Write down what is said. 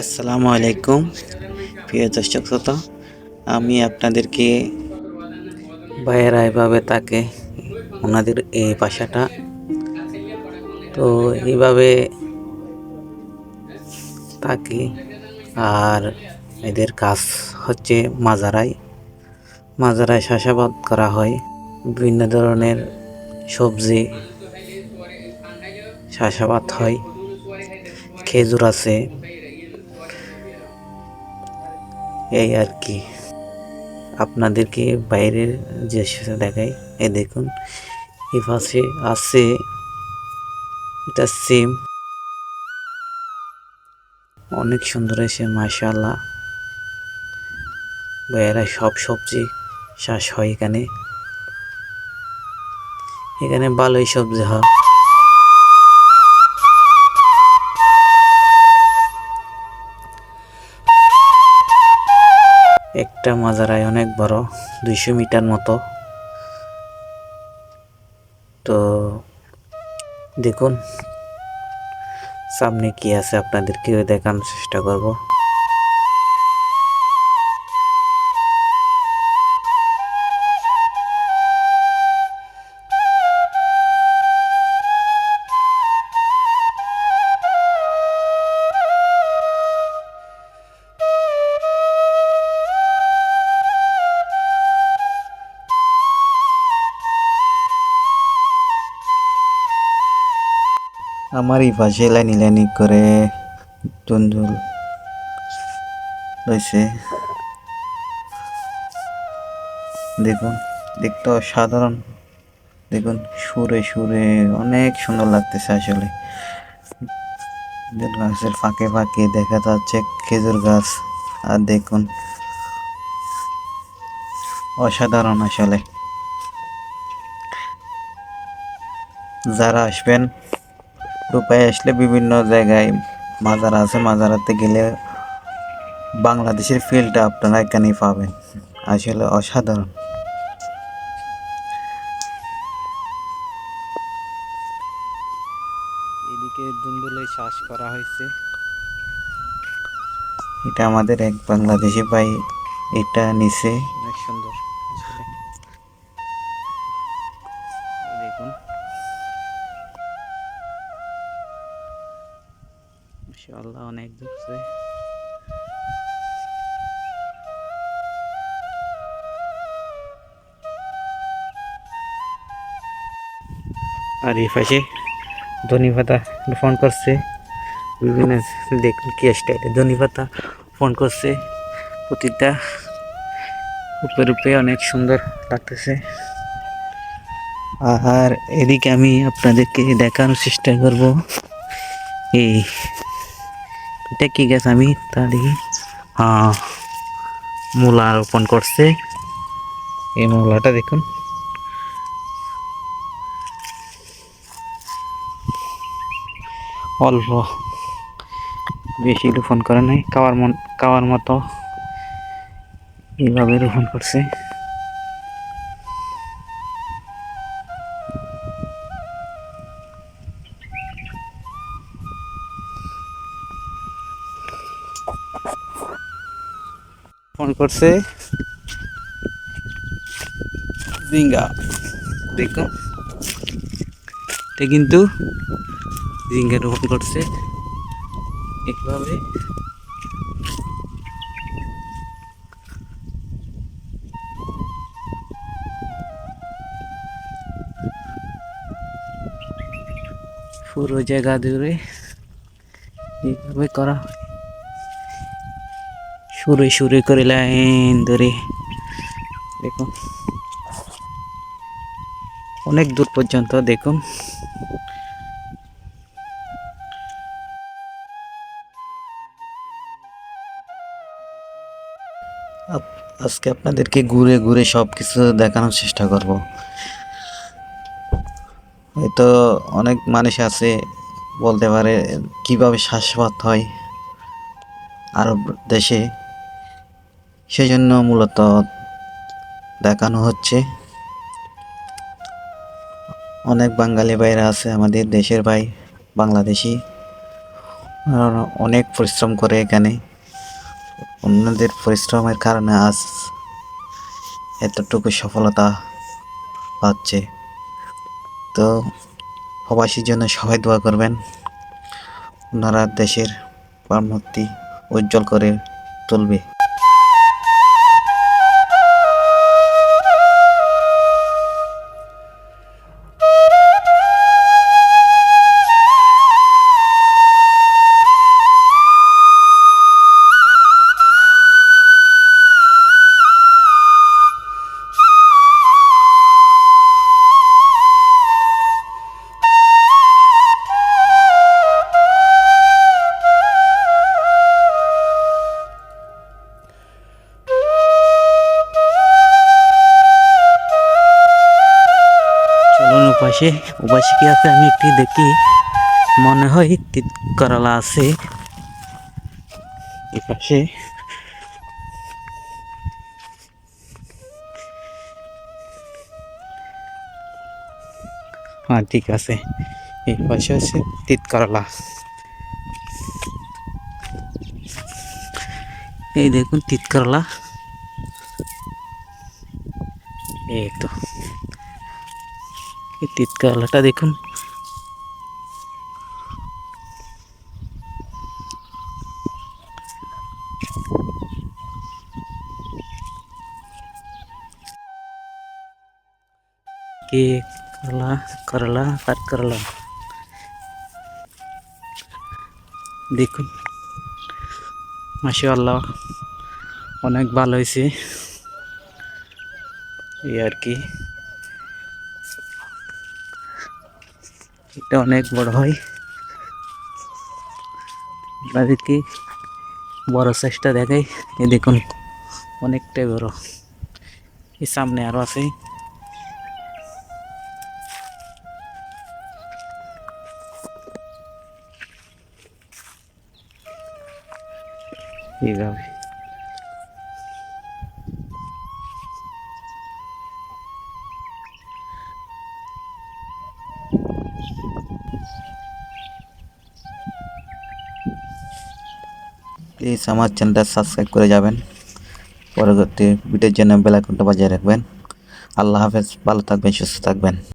আসসালামু আলাইকুম, প্রিয় দর্শক শ্রোতা, আমি আপনাদেরকে ভাইয়েরা এভাবে তাকে, ওনাদের এই বাসাটা, তো এইভাবে তাকে আর এদের কাজ হচ্ছে মাজারায়। মাজারায় চাষাবাদ করা হয়, বিভিন্ন ধরনের সবজি চাষাবাদ হয়, খেজুর আছে এই আর কি। আপনাদেরকে বাইরের যে দেখাই। এই দেখুন, এই পাশে আছে এটা সিম। অনেক সুন্দর হয়েছে মাশাল্লাহ বাইরে সব সবজি চাষ হয় এখানে। এখানে ভালোই সবজি হয়। একটা মাজারায় অনেক বড়, দুইশো মিটার মতো। তো দেখুন, সামনে কি আছে আপনাদেরকে দেখানোর চেষ্টা করব। আমার এই পাশে লাইনি লাইনি করে তুন্দুল রয়েছে। দেখুন, দেখতে অসাধারণ। দেখুন, সুরে সুরে অনেক সুন্দর লাগতেছে আসলে। গাছের ফাঁকে ফাঁকে দেখা যাচ্ছে খেজুর গাছ। আর দেখুন, অসাধারণ আসলে। যারা আসবেন রূপায় আসলে বিভিন্ন জায়গায় মাজার আছে। মাজারাতে গেলে বাংলাদেশের ফিল্ডটা আপনারা এখানেই পাবেন। আসলে অসাধারণ। এদিকে দুন্দুলে চাষ করা হয়েছে। এটা আমাদের এক বাংলাদেশি ভাই এটা নিচে। অনেক সুন্দর। মাশাআল্লাহ অনেক ধরছে আর এই পাশে ধনী পাতা ফোন করছে। বিভিন্ন দেখুন কি স্টাইলে ধনী পাতা ফোন করছে। প্রতিটা উপরে রূপে অনেক সুন্দর লাগতেছে। আর এদিকে আমি আপনাদেরকে দেখানোর চেষ্টা করব। এই এটা কি গাছ আমি তা দেখি হ্যাঁ মূলা রোপণ করছে। এই মূলাটা দেখুন। অল্প। বেশি রোপণ করে নাই কাওয়ার মন কাওয়ার মতো। এইভাবে রোপণ করছে। করছে। জিঙ্গা। দেখো। এটা কিন্তু জিঙ্গা রোপণ করছে। এইভাবে পুরো জায়গা জুড়ে এইভাবে করা হয়। সুরে সুরে করে লাইন ধরে। দেখুন। অনেক দূর পর্যন্ত দেখুন। আজকে আপনাদেরকে ঘুরে ঘুরে সব কিছু দেখানোর চেষ্টা করব। হয়তো অনেক মানুষ আছে, বলতে পারে কীভাবে শ্বাসপাত হয় আরব দেশে। সেই জন্য মূলত দেখানো হচ্ছে। অনেক বাঙালি ভাইরা আছে, আমাদের দেশের ভাই, বাংলাদেশি। অনেক পরিশ্রম করে এখানে। অন্যদের পরিশ্রমের কারণে আজ এতটুকু সফলতা পাচ্ছে। তো প্রবাসীর জন্য সবাই দোয়া করবেন। ওনারা দেশের ভাবমূর্তি উজ্জ্বল করে তুলবে। উপাসে উপাসে কি আছে, আমি একটি দেখি, মনে হয় তিত করালা আছে। এই পাশে হ্যাঁ ঠিক আছে। এই পাশে আছে তিত করলা। এই দেখুন তিত করলা। এই তো। এই তিত করলাটা দেখুন কে করলা করলা আর করলা দেখুন মাশাআল্লাহ অনেক ভালো হয়েছে এই আর কি এটা অনেক বড় হয়। আপনাদেরকে বড় সাইজটা দেখাই। এ দেখুন, অনেকটাই বড়। এই সামনে আরও আছে। এইভাবে। প্লিজ আমার চ্যানেলটা সাবস্ক্রাইব করে যাবেন। পরবর্তী ভিডিওর জন্য বেল আইকনটা বাজিয়ে রাখবেন। আল্লাহ হাফেজ, ভালো থাকবেন, সুস্থ থাকবেন।